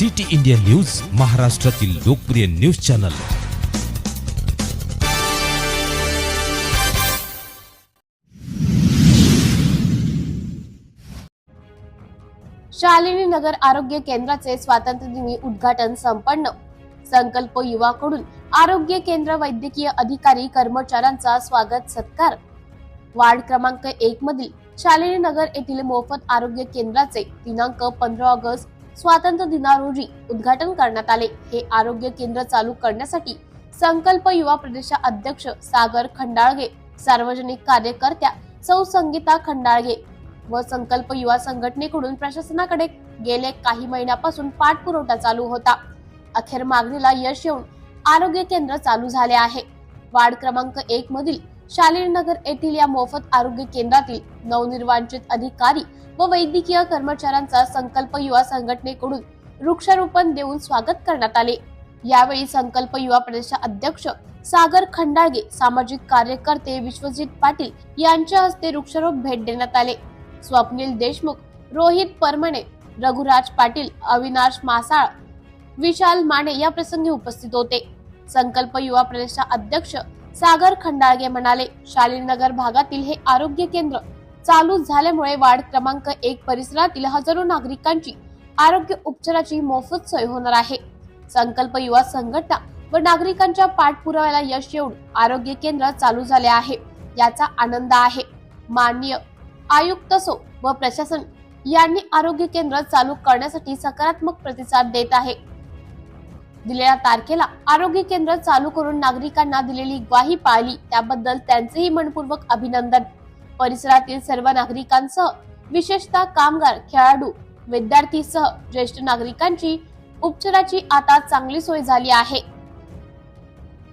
City India news महाराष्ट्रातील लोकप्रिय news channel. Shalini नगर आरोग्य केंद्राचे स्वातंत्र्यदिनी उद्घाटन संपन्न. संकल्प युवाकडून आरोग्य केंद्र वैद्यकीय अधिकारी कर्मचाऱ्यांचा स्वागत सत्कार. वार्ड क्रमांक एक मधील शालिनी नगर येथील मोफत आरोग्य केंद्राचे दिनांक पंधरा ऑगस्ट स्वातंत्र्य दिना रोजी उद्घाटन करण्यात आले. हे आरोग्य केंद्र चालू करण्यासाठी संकल्प युवा प्रदेशा अध्यक्ष सागर खंडाळगे सार्वजनिक कार्यकर्त्या सौ संगीता खंडाळगे व संकल्प युवा संघटनेकडून प्रशासनाकडे गेले काही महिन्यापासून पाठपुरवठा चालू होता. अखेर मागणीला यश येऊन आरोग्य केंद्र चालू झाले आहे. वार्ड क्रमांक एक मधील शालीनगर येथील या मोफत आरोग्य केंद्रातील नवनिर्वाचित अधिकारी व वैद्यकीय कर्मचाऱ्यांचा संकल्प युवा संघटनेकडून वृक्षारोपण देऊन स्वागत करण्यात आले. यावेळी संकल्प युवा प्रदेश अध्यक्ष सागर खंडाळगे सामाजिक कार्यकर्ते विश्वजित पाटील यांच्या हस्ते वृक्षारोप भेट देण्यात आले. स्वप्नील देशमुख रोहित परमणे रघुराज पाटील अविनाश मासाळ विशाल माने या प्रसंगी उपस्थित होते. संकल्प युवा प्रदेश अध्यक्ष सागर खंडाळगे म्हणाले शालीनगर भागातील हे आरोग्य केंद्र चालू झाल्यामुळे वार्ड क्रमांक एक परिसरातील हजारो नागरिकांची आरोग्य उपचाराची मोफत सोय होणार आहे. संकल्प युवा संघटना व नागरिकांच्या पाठपुराव्याला यश येऊन आरोग्य केंद्र चालू झाले आहे. याचा आनंद आहे. माननीय आयुक्त सो व प्रशासन यांनी आरोग्य केंद्र चालू करण्यासाठी सकारात्मक प्रतिसाद देत आहे. दिलेल्या तारखेला आरोग्य केंद्र चालू करून नागरिकांना दिलेली ग्वाही पाळली. त्याबद्दल त्यांचेही मनपूर्वक अभिनंदन. परिसरातील सर्व नागरिकांसह विशेषतः कामगार खेळाडू विद्यार्थीसह ज्येष्ठ नागरिकांची उपचाराची आता चांगली सोय झाली आहे.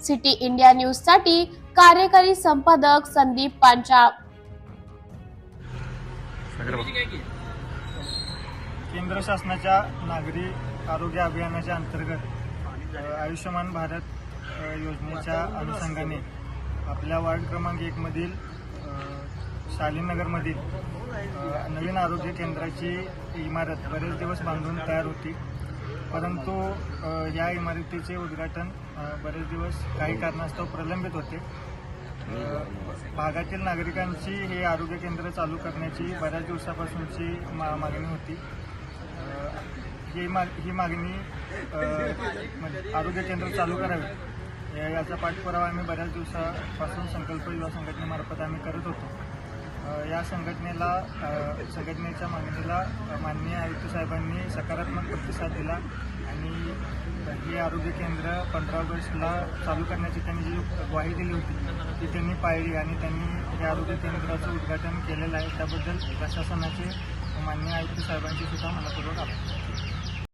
सिटी इंडिया न्यूजसाठी कार्यकारी संपादक संदीप पांचाळ. केंद्र शासनाच्या नागरी आरोग्य अभियानाच्या अंतर्गत आयुष्यमान भारत योजनेच्या अनुषंगाने आपल्या वार्ड क्रमांक एकमधील शालीनगरमधील नवीन आरोग्य केंद्राची इमारत बरेच दिवस बांधून तयार होती. परंतु या इमारतीचे उद्घाटन बरेच दिवस काही कारणास्तव प्रलंबित होते. भागातील नागरिकांची हे आरोग्य केंद्र चालू करण्याची बऱ्याच दिवसापासूनची मा मागणी होती ही माग ही मागणी म्हणजे आरोग्य केंद्र चालू करावे. या- याचा पाठपुरावा आम्ही बऱ्याच दिवसापासून संकल्प युवा संघटनेमार्फत आम्ही करत होतो. या संघटनेला संघटनेच्या मागणीला माननीय आयुक्त साहेबांनी सकारात्मक प्रतिसाद दिला आणि हे आरोग्य केंद्र पंधरा ऑगस्टला चालू करण्याची त्यांनी जी ग्वाही दिली होती ती त्यांनी पाळली आणि त्यांनी हे आरोग्य केंद्राचं उद्घाटन केलेलं आहे. त्याबद्दल प्रशासनाचे माननीय आयुक्त साहेबांचे सुद्धा मनपूर्वक आभार.